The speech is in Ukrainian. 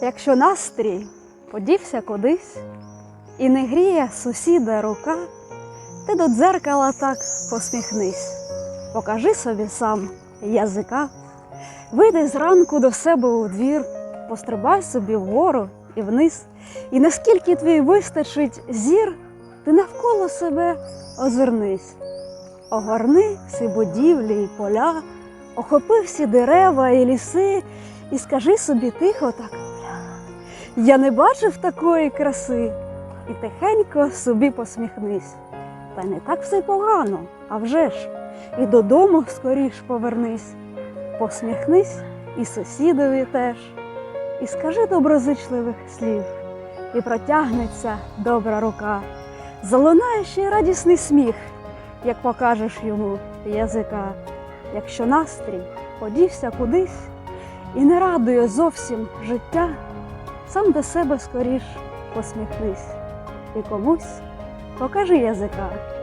Якщо настрій подівся кудись і не гріє сусіда рука, ти до дзеркала так посміхнись, покажи собі сам язика, вийди зранку до себе у двір, пострибай собі вгору і вниз, і наскільки твій вистачить зір, ти навколо себе озирнись, огорни всі будівлі і поля, охопи всі дерева і ліси, і скажи собі тихо так. Я не бачив такої краси, і тихенько собі посміхнись. Та не так все погано, а вже ж, і додому скоріш повернись. Посміхнись і сусідові теж, і скажи доброзичливих слів, і протягнеться добра рука, залунає ще радісний сміх, як покажеш йому язика, якщо настрій подівся кудись і не радує зовсім життя, сам до себе скоріш посміхнись і комусь покажи язика.